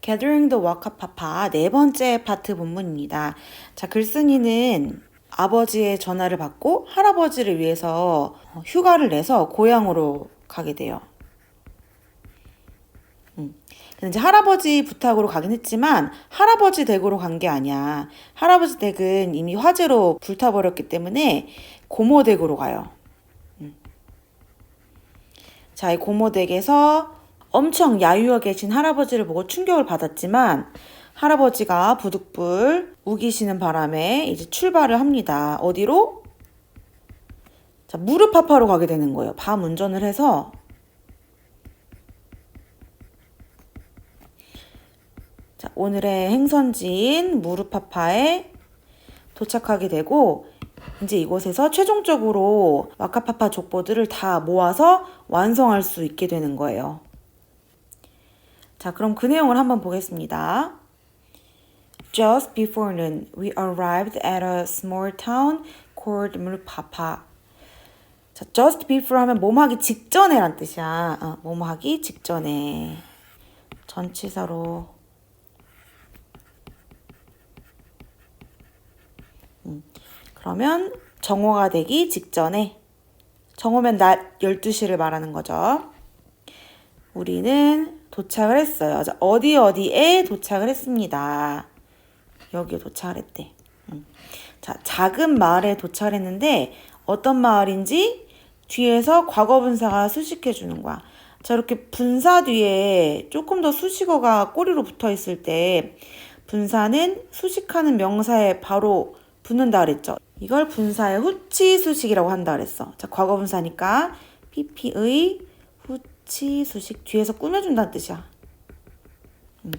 Gathering the 와카파파 네 번째 파트 본문입니다. 자, 글쓴이는 아버지의 전화를 받고 할아버지를 위해서 휴가를 내서 고향으로 가게 돼요. 음. 이제 할아버지 부탁으로 가긴 했지만 할아버지 댁으로 간 게 아니야. 할아버지 댁은 이미 화재로 불타버렸기 때문에 고모 댁으로 가요. 음. 자, 이 고모 댁에서 엄청 야유어 계신 할아버지를 보고 충격을 받았지만 할아버지가 부득불 우기시는 바람에 이제 출발을 합니다. 어디로? 자, 무르파파로 가게 되는 거예요. 밤 운전을 해서 자, 오늘의 행선지인 무르파파에 도착하게 되고 이제 이곳에서 최종적으로 와카파파 족보들을 다 모아서 완성할 수 있게 되는 거예요. 자, 그럼 그 내용을 한번 보겠습니다. Just before noon, we arrived at a small town called 물파파. 자, just before 하면 뭐뭐하기 직전에란 뜻이야. 어, 뭐뭐하기 직전에. 전치사로. 음, 그러면 정오가 되기 직전에. 정오면 낮 12시를 말하는 거죠. 우리는 도착을 했어요. 자, 어디 어디에 도착을 했습니다. 여기에 도착을 했대. 음. 자, 작은 마을에 도착을 했는데 어떤 마을인지 뒤에서 과거 분사가 수식해 주는 거야. 자, 이렇게 분사 뒤에 조금 더 수식어가 꼬리로 붙어 있을 때 분사는 수식하는 명사에 바로 붙는다 그랬죠. 이걸 분사의 후치 수식이라고 한다 그랬어. 자, 과거 분사니까 PP의 후치 수식 뒤에서 꾸며준다는 뜻이야. 음.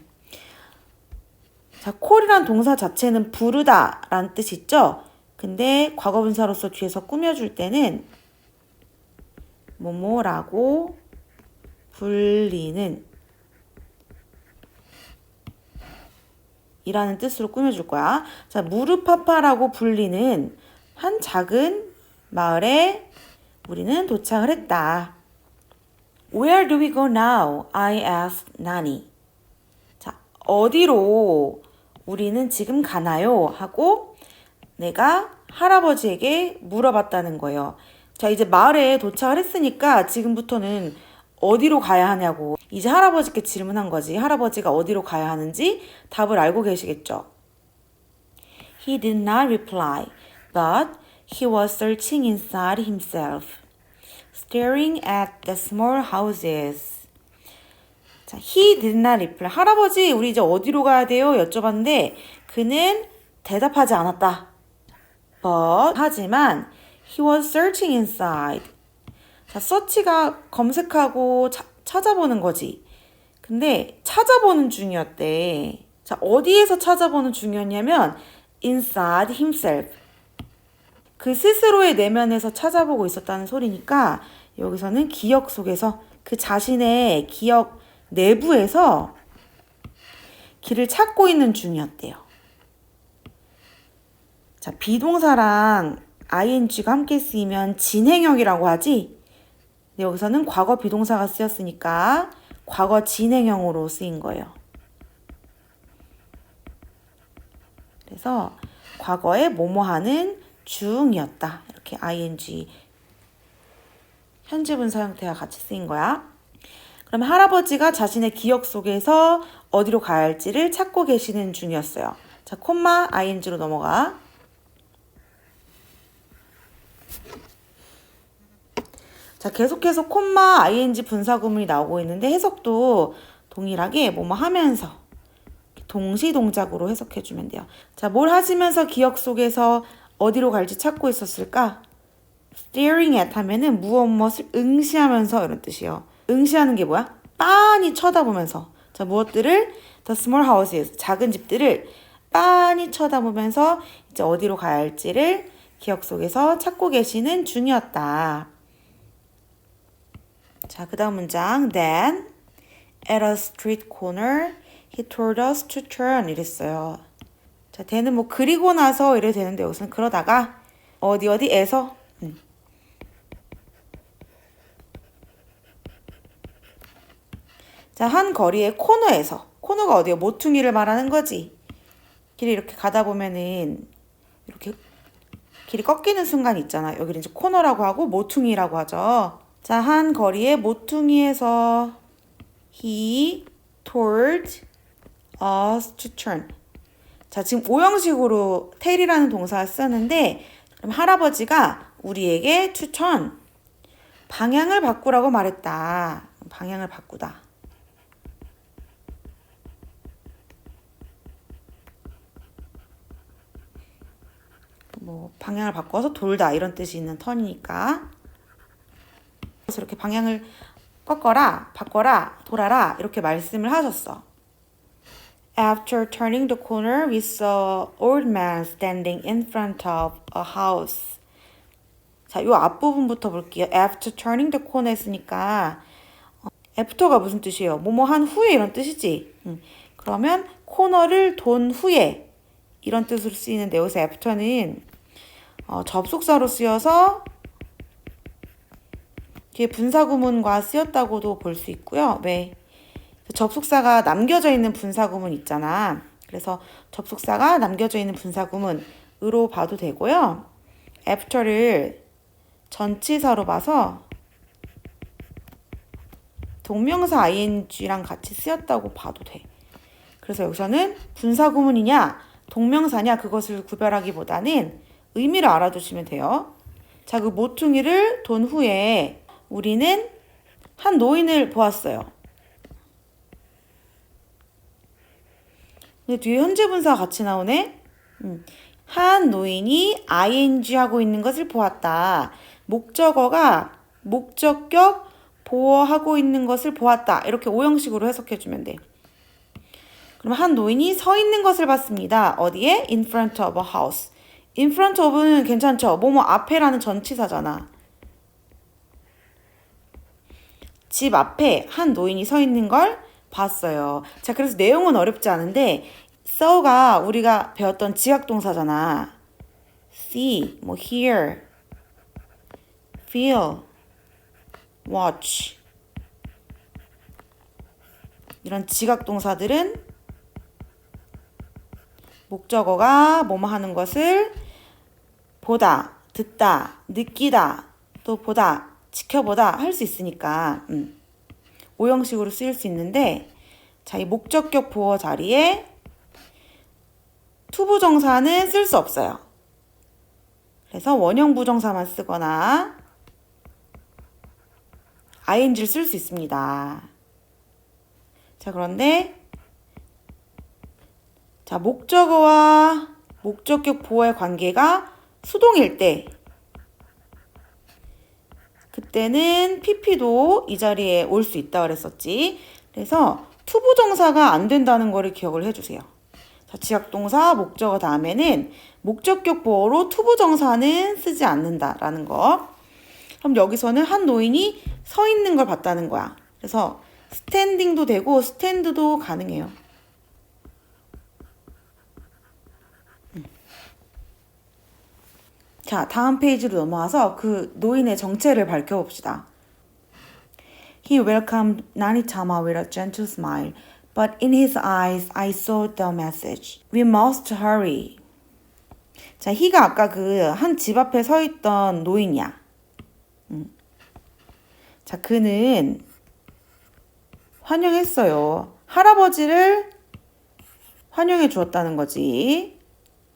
자, 콜이란 동사 자체는 부르다 라는 뜻이 있죠. 근데 과거 분사로서 뒤에서 꾸며줄 때는 뭐뭐라고 불리는 이라는 뜻으로 꾸며줄 거야. 자, 무르파파라고 불리는 한 작은 마을에 우리는 도착을 했다. Where do we go now? I asked Nani. 자, 어디로 우리는 지금 가나요? 하고 내가 할아버지에게 물어봤다는 거예요. 자, 이제 마을에 도착을 했으니까 지금부터는 어디로 가야 하냐고 이제 할아버지께 질문한 거지. 할아버지가 어디로 가야 하는지 답을 알고 계시겠죠? He did not reply, but he was searching inside himself, staring at the small houses. 자, he did not reply. 할아버지, 우리 이제 어디로 가야 돼요? 여쭤봤는데 그는 대답하지 않았다. But 하지만 he was searching inside. 자, 서치가 검색하고 자, 찾아보는 거지. 근데 찾아보는 중이었대. 자, 어디에서 찾아보는 중이었냐면 inside himself. 그 스스로의 내면에서 찾아보고 있었다는 소리니까 여기서는 기억 속에서 그 자신의 기억 내부에서 길을 찾고 있는 중이었대요. 자, 비동사랑 ing가 함께 쓰이면 진행형이라고 하지. 여기서는 과거 비동사가 쓰였으니까 과거 진행형으로 쓰인 거예요. 그래서 과거에 뭐뭐 하는 중이었다. 이렇게 ing 현재 분사 형태가 같이 쓰인 거야. 그럼 할아버지가 자신의 기억 속에서 어디로 가야 할지를 찾고 계시는 중이었어요. 자, 콤마 ing로 넘어가. 자, 계속해서 콤마 ing 분사 구문이 나오고 있는데 해석도 동일하게 뭐뭐 하면서 동시 동작으로 해석해 주면 돼요. 자, 뭘 하시면서 기억 속에서 어디로 갈지 찾고 있었을까? staring at 하면은 무엇 무엇을 응시하면서 이런 뜻이에요. 응시하는 게 뭐야? 빤히 쳐다보면서. 자, 무엇들을 the small houses 작은 집들을 빤히 쳐다보면서 이제 어디로 가야 할지를 기억 속에서 찾고 계시는 중이었다. 자, 그 다음 문장. Then, at a street corner, he told us to turn. 이랬어요. 자, 대는 뭐 그리고 나서 이래 되는데 여기서는 그러다가 어디 어디에서 음. 자, 한 거리의 코너에서. 코너가 어디요? 모퉁이를 말하는 거지. 길이 이렇게 가다 보면은 이렇게 길이 꺾이는 순간 있잖아. 여기를 이제 코너라고 하고 모퉁이라고 하죠. 자, 한 거리의 모퉁이에서 he told us to turn. 자, 지금 오형식으로 tell이라는 동사를 쓰는데 그럼 할아버지가 우리에게 turn 방향을 바꾸라고 말했다. 방향을 바꾸다. 뭐 방향을 바꿔서 돌다 이런 뜻이 있는 턴이니까 그래서 이렇게 방향을 꺾어라, 바꿔라, 돌아라 이렇게 말씀을 하셨어. After turning the corner, we saw old man standing in front of a house. 자, 요 앞부분부터 볼게요. After turning the corner 했으니까 어, after가 무슨 뜻이에요? 뭐뭐 한 후에 이런 뜻이지. 음, 그러면 코너를 돈 후에 이런 뜻으로 쓰이는데 여기서 after는 어, 접속사로 쓰여서 뒤에 분사구문과 쓰였다고도 볼 수 있고요. 왜? 접속사가 남겨져 있는 분사구문 있잖아. 그래서 접속사가 남겨져 있는 분사구문으로 봐도 되고요. after를 전치사로 봐서 동명사 ing랑 같이 쓰였다고 봐도 돼. 그래서 여기서는 분사구문이냐 동명사냐 그것을 구별하기보다는 의미를 알아두시면 돼요. 자, 그 모퉁이를 돈 후에 우리는 한 노인을 보았어요. 근데 뒤에 현재 분사 같이 나오네. 음. 한 노인이 ing 하고 있는 것을 보았다. 목적어가 목적격 보어하고 있는 것을 보았다. 이렇게 오형식으로 해석해 주면 돼. 그럼 한 노인이 서 있는 것을 봤습니다. 어디에? In front of a house. In front of는 괜찮죠? 뭐뭐 앞에라는 전치사잖아. 집 앞에 한 노인이 서 있는 걸 봤어요. 자, 그래서 내용은 어렵지 않은데 saw가 우리가 배웠던 지각 동사잖아. see, 뭐 hear, feel, watch 이런 지각 동사들은 목적어가 뭐뭐 하는 것을 보다, 듣다, 느끼다, 또 보다, 지켜보다 할 수 있으니까 음. 오형식으로 쓰일 수 있는데 자, 이 목적격 보어 자리에 투부 정사는 쓸 수 없어요. 그래서 원형 부정사만 쓰거나 ing를 쓸 수 있습니다. 자, 그런데 자, 목적어와 목적격 보어의 관계가 수동일 때 그때는 pp도 이 자리에 올 수 있다 그랬었지. 그래서 투부정사가 안 된다는 거를 기억을 해주세요. 자, 지역동사, 목적어 다음에는 목적격 보어로 투부정사는 쓰지 않는다라는 거. 그럼 여기서는 한 노인이 서 있는 걸 봤다는 거야. 그래서 스탠딩도 되고 스탠드도 가능해요. 자, 다음 페이지로 넘어와서 그 노인의 정체를 밝혀봅시다. He welcomed Nanitama with a gentle smile, but in his eyes I saw the message. We must hurry. 자, he가 아까 그 한 집 앞에 서 있던 노인이야. 음. 자, 그는 환영했어요. 할아버지를 환영해 주었다는 거지.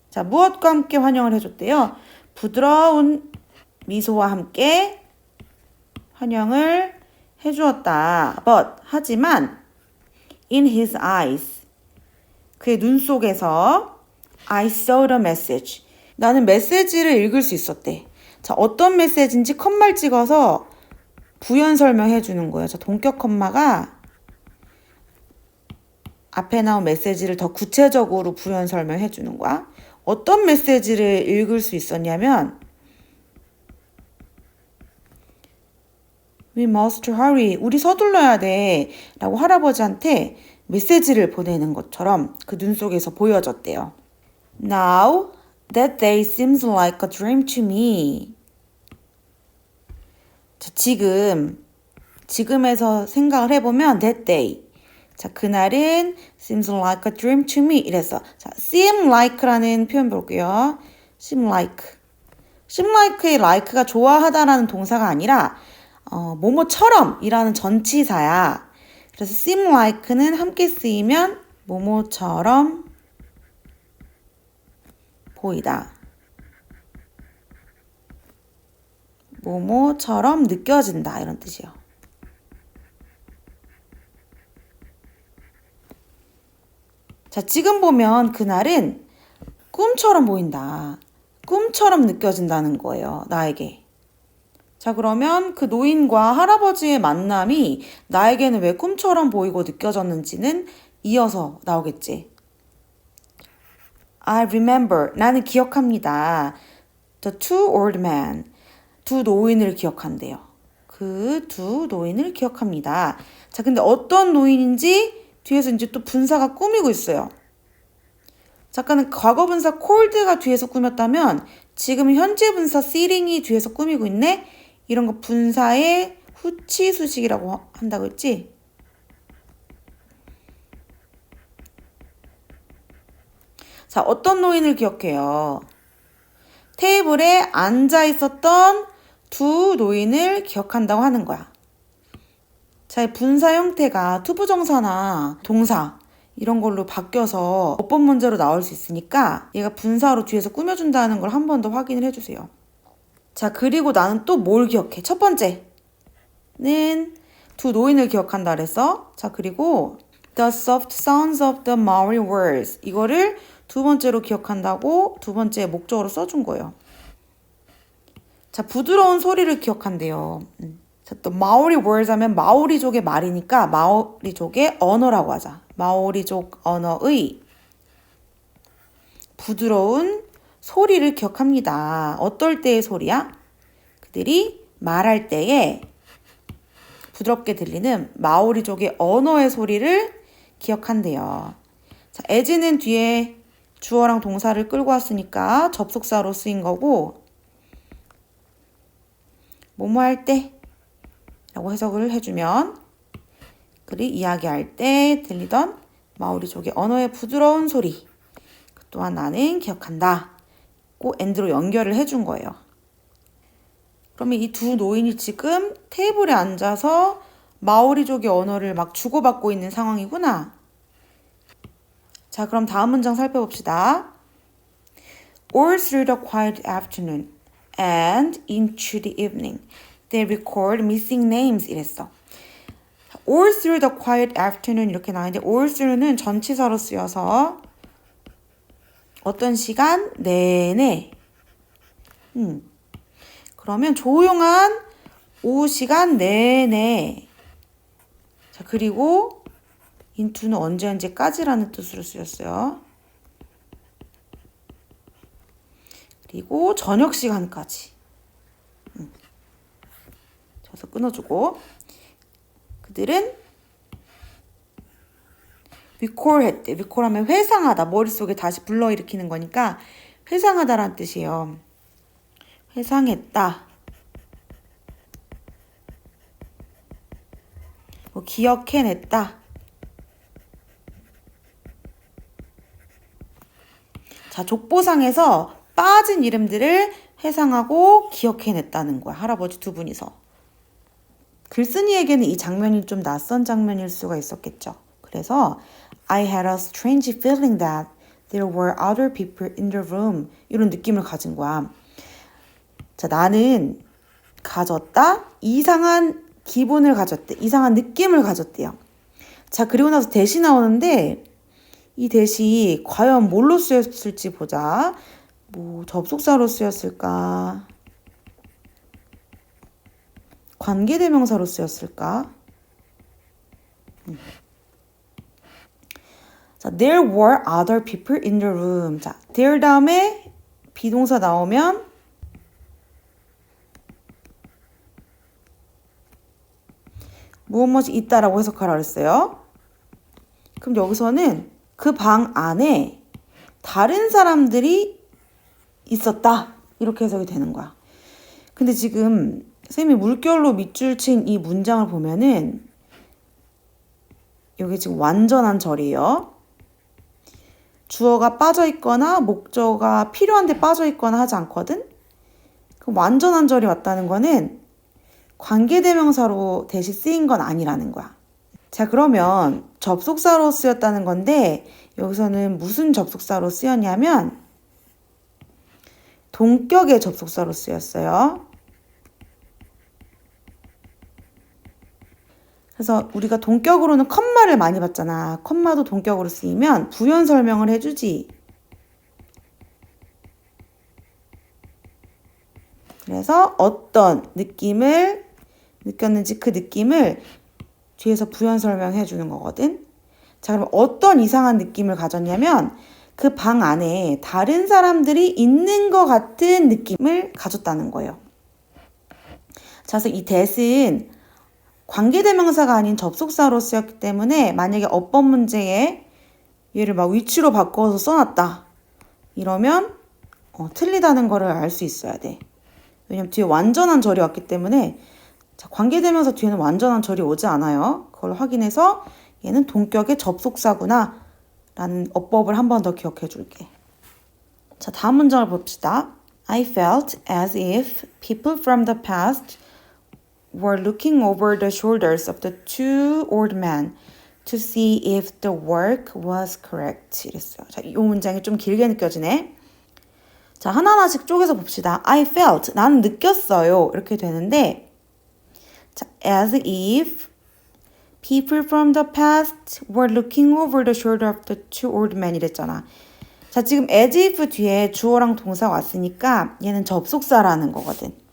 자, 무엇과 함께 환영을 해줬대요? 부드러운 미소와 함께 환영을 해주었다. But 하지만 in his eyes 그의 눈 속에서 I saw the message 나는 메시지를 읽을 수 있었대. 자 어떤 메시지인지 컴마를 찍어서 부연 설명해 주는 거예요. 자 동격 컴마가 앞에 나온 메시지를 더 구체적으로 부연 설명해 주는 거야. 어떤 메시지를 읽을 수 있었냐면 We must hurry. 우리 서둘러야 돼. 라고 할아버지한테 메시지를 보내는 것처럼 그 눈 속에서 보여졌대요. Now that day seems like a dream to me. 자, 지금, 지금에서 생각을 해보면 that day. 자, 그날은 seems like a dream to me 이랬어. 자, seem like라는 표현 볼게요. seem like. seem like의 like가 좋아하다라는 동사가 아니라 어, 뭐뭐처럼이라는 전치사야. 그래서 seem like는 함께 쓰이면 뭐뭐처럼 보이다. 뭐뭐처럼 느껴진다 이런 뜻이요. 자, 지금 보면 그날은 꿈처럼 보인다. 꿈처럼 느껴진다는 거예요. 나에게. 자, 그러면 그 노인과 할아버지의 만남이 나에게는 왜 꿈처럼 보이고 느껴졌는지는 이어서 나오겠지. I remember. 나는 기억합니다. The two old men. 두 노인을 기억한대요. 그 두 노인을 기억합니다. 자, 근데 어떤 노인인지 뒤에서 이제 또 분사가 꾸미고 있어요. 잠깐은 과거 분사 cold가 뒤에서 꾸몄다면 지금 현재 분사 sealing이 뒤에서 꾸미고 있네? 이런 거 분사의 후치 수식이라고 한다고 했지? 자, 어떤 노인을 기억해요? 테이블에 앉아 있었던 두 노인을 기억한다고 하는 거야. 자, 이 분사 형태가 투부정사나 동사 이런 걸로 바뀌어서 어법 문제로 나올 수 있으니까 얘가 분사로 뒤에서 꾸며준다는 걸 한 번 더 확인을 해주세요. 자, 그리고 나는 또 뭘 기억해? 첫 번째는 두 노인을 기억한다 그랬어. 자, 그리고 the soft sounds of the Maori words 이거를 두 번째로 기억한다고 두 번째 목적으로 써준 거예요. 자, 부드러운 소리를 기억한대요. 음. 자, 또 마오리 words 하면 마오리족의 말이니까 마오리족의 언어라고 하자. 마오리족 언어의 부드러운 소리를 기억합니다. 어떨 때의 소리야? 그들이 말할 때에 부드럽게 들리는 마오리족의 언어의 소리를 기억한대요. 자, as는 뒤에 주어랑 동사를 끌고 왔으니까 접속사로 쓰인 거고 뭐뭐 할 때 라고 해석을 해주면 그리 이야기할 때 들리던 마오리족의 언어의 부드러운 소리 그 또한 나는 기억한다. 꼭 엔드로 연결을 해준 거예요. 그러면 이 두 노인이 지금 테이블에 앉아서 마오리족의 언어를 막 주고받고 있는 상황이구나. 자, 그럼 다음 문장 살펴봅시다. All through the quiet afternoon and into the evening, they record missing names 이랬어. all through the quiet afternoon 이렇게 나왔는데 all through는 전치사로 쓰여서 어떤 시간 내내 음. 그러면 조용한 오후 시간 내내 자 그리고 into는 언제 언제까지라는 뜻으로 쓰였어요. 그리고 저녁 시간까지. 음. 저서 끊어주고 그들은 recall 했대. recall 하면 회상하다. 머릿속에 다시 불러일으키는 거니까 회상하다라는 뜻이에요. 회상했다. 뭐 기억해냈다. 자, 족보상에서 빠진 이름들을 회상하고 기억해냈다는 거야. 할아버지 두 분이서. 글쓴이에게는 이 장면이 좀 낯선 장면일 수가 있었겠죠. 그래서 I had a strange feeling that there were other people in the room 이런 느낌을 가진 거야. 자, 나는 가졌다 이상한 기분을 가졌대. 이상한 느낌을 가졌대요. 자, 그리고 나서 대시 나오는데 이 대시 과연 뭘로 쓰였을지 보자. 뭐 접속사로 쓰였을까? 관계대명사로 쓰였을까? 음. 자, there were other people in the room. 자, there 다음에 비동사 나오면 무엇 무엇이 있다라고 해석하라 그랬어요. 그럼 여기서는 그 방 안에 다른 사람들이 있었다. 이렇게 해석이 되는 거야. 근데 지금 쌤이 물결로 밑줄 친 이 문장을 보면은 여기 지금 완전한 절이에요. 주어가 빠져 있거나 목적어가 필요한데 빠져 있거나 하지 않거든. 그럼 완전한 절이 왔다는 거는 관계대명사로 대시 쓰인 건 아니라는 거야. 자, 그러면 접속사로 쓰였다는 건데 여기서는 무슨 접속사로 쓰였냐면 동격의 접속사로 쓰였어요. 그래서 우리가 동격으로는 컴마를 많이 봤잖아. 컴마도 동격으로 쓰이면 부연 설명을 해주지. 그래서 어떤 느낌을 느꼈는지 그 느낌을 뒤에서 부연 설명해 주는 거거든. 자, 그럼 어떤 이상한 느낌을 가졌냐면 그 방 안에 다른 사람들이 있는 것 같은 느낌을 가졌다는 거예요. 자, 그래서 이 that은 관계대명사가 아닌 접속사로 쓰였기 때문에 만약에 어법 문제에 얘를 막 위치로 바꿔서 써놨다. 이러면 어, 틀리다는 거를 알 수 있어야 돼. 왜냐면 뒤에 완전한 절이 왔기 때문에 자, 관계대명사 뒤에는 완전한 절이 오지 않아요. 그걸 확인해서 얘는 동격의 접속사구나 라는 어법을 한 번 더 기억해 줄게. 자, 다음 문장을 봅시다. I felt as if people from the past were looking over the shoulders of the two old men to see if the work was correct. 이랬어요. 자, 이 문장이 좀 길게 느껴지네. 자, 하나하나씩 쪼개서 봅시다. I felt. 나는 느꼈어요. 이렇게 되는데, 자, as if people from the past were looking over the shoulder of the two old men 이랬잖아. 자, 지금 as if 뒤에 주어랑 동사가 왔으니까 얘는 접속사라는 거거든.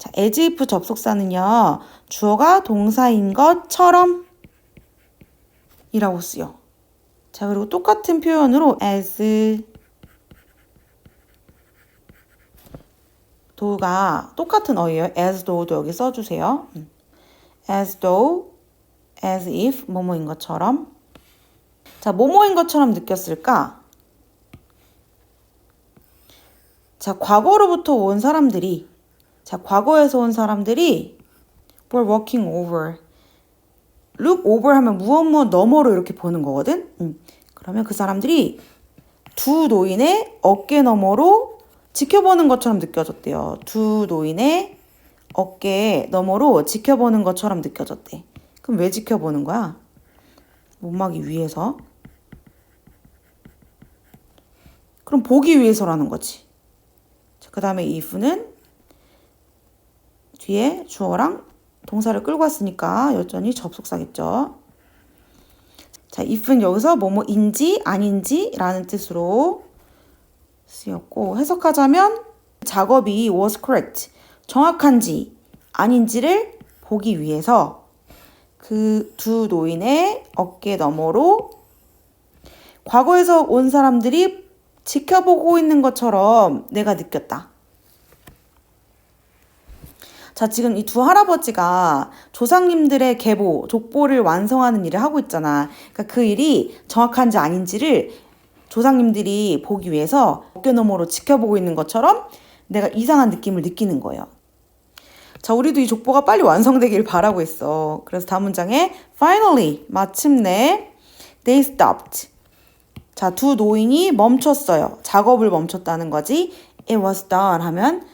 자, as if 접속사는요, 주어가 동사인 것처럼 이라고 쓰여. 자, 그리고 똑같은 표현으로 as 도가 똑같은 어예요. as though도 여기 써주세요. 음. as though, as if, 뭐뭐인 것처럼. 자, 뭐뭐인 것처럼 느꼈을까? 자, 과거로부터 온 사람들이, 자, 과거에서 온 사람들이 were walking over. look over 하면 무엇 무엇 너머로 이렇게 보는 거거든? 음. 그러면 그 사람들이 두 노인의 어깨 너머로 지켜보는 것처럼 느껴졌대요. 두 노인의 어깨 너머로 지켜보는 것처럼 느껴졌대. 그럼 왜 지켜보는 거야? 못막이 위해서. 그럼 보기 위해서라는 거지. 그 다음에 if는 뒤에 주어랑 동사를 끌고 왔으니까 여전히 접속사겠죠. 자, if는 여기서 뭐뭐인지 아닌지 라는 뜻으로 쓰였고 해석하자면 작업이 was correct 정확한지 아닌지를 보기 위해서 그두 노인의 어깨 너머로 과거에서 온 사람들이 지켜보고 있는 것처럼 내가 느꼈다. 자, 지금 이 두 할아버지가 조상님들의 계보, 족보를 완성하는 일을 하고 있잖아. 그러니까 그 일이 정확한지 아닌지를 조상님들이 보기 위해서 어깨 너머로 지켜보고 있는 것처럼 내가 이상한 느낌을 느끼는 거예요. 자, 우리도 이 족보가 빨리 완성되길 바라고 있어. 그래서 다음 문장에 finally 마침내 they stopped. 자, 두 노인이 멈췄어요. 작업을 멈췄다는 거지. It was done 하면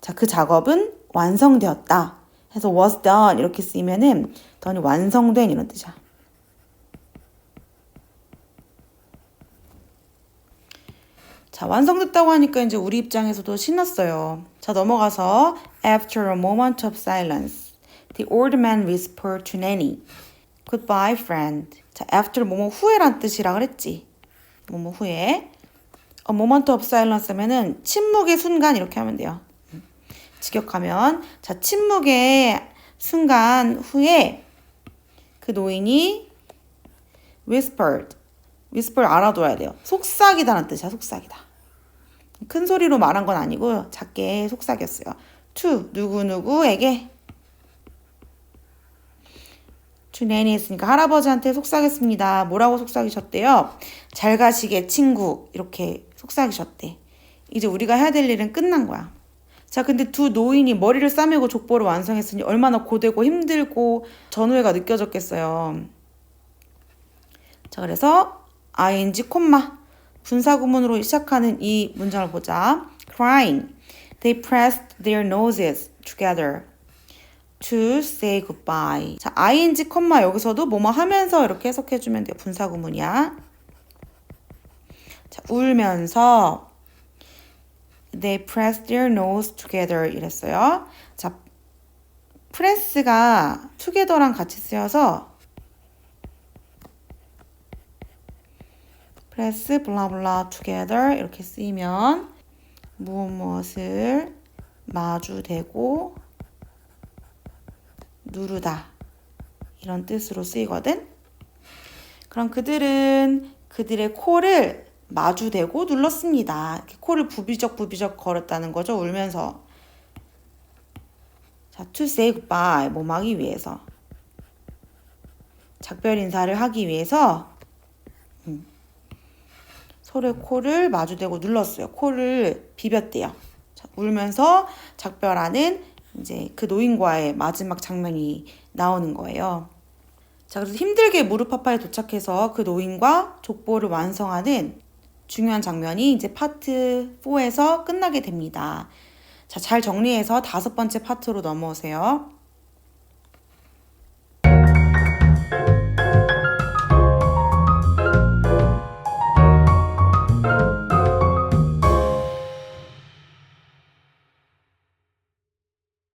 자, 그 작업은 완성되었다. 해서 was done 이렇게 쓰이면은 더니 완성된 이런 뜻이야. 자, 완성됐다고 하니까 이제 우리 입장에서도 신났어요. 자, 넘어가서 After a moment of silence, the old man whispered to Nanny, Goodbye, friend. 자, after 뭐뭐 후에란 뜻이라 그랬지. 뭐뭐 후에. A moment of silence 하면은 침묵의 순간 이렇게 하면 돼요. 직역하면 자, 침묵의 순간 후에 그 노인이 whispered whisper 알아둬야 돼요. 속삭이다라는 뜻이야, 속삭이다. 큰 소리로 말한 건 아니고 작게 속삭였어요. to 누구누구에게 to nanny 했으니까 할아버지한테 속삭였습니다. 뭐라고 속삭이셨대요? 잘 가시게 친구 이렇게 속삭이셨대. 이제 우리가 해야 될 일은 끝난 거야. 자, 근데 두 노인이 머리를 싸매고 족보를 완성했으니 얼마나 고되고 힘들고 전후회가 느껴졌겠어요. 자, 그래서 ing 콤마 분사 구문으로 시작하는 이 문장을 보자. Crying. They pressed their noses together to say goodbye. 자, ing 콤마 여기서도 뭐뭐 하면서 이렇게 해석해 주면 돼요. 분사 구문이야. 자, 울면서 they pressed their nose together 이랬어요. 자, 프레스가 together랑 같이 쓰여서 프레스 블라블라 together 이렇게 쓰이면 무엇 무엇을 마주대고 누르다 이런 뜻으로 쓰이거든. 그럼 그들은 그들의 코를 마주대고 눌렀습니다. 코를 부비적 부비적 걸었다는 거죠. 울면서. 자, to say goodbye 뭐 하기 위해서. 작별 인사를 하기 위해서 음, 서로의 코를 마주대고 눌렀어요. 코를 비볐대요. 자, 울면서 작별하는 이제 그 노인과의 마지막 장면이 나오는 거예요. 자, 그래서 힘들게 무르파파에 도착해서 그 노인과 족보를 완성하는 중요한 장면이 이제 파트 4에서 끝나게 됩니다. 자, 잘 정리해서 다섯 번째 파트로 넘어오세요.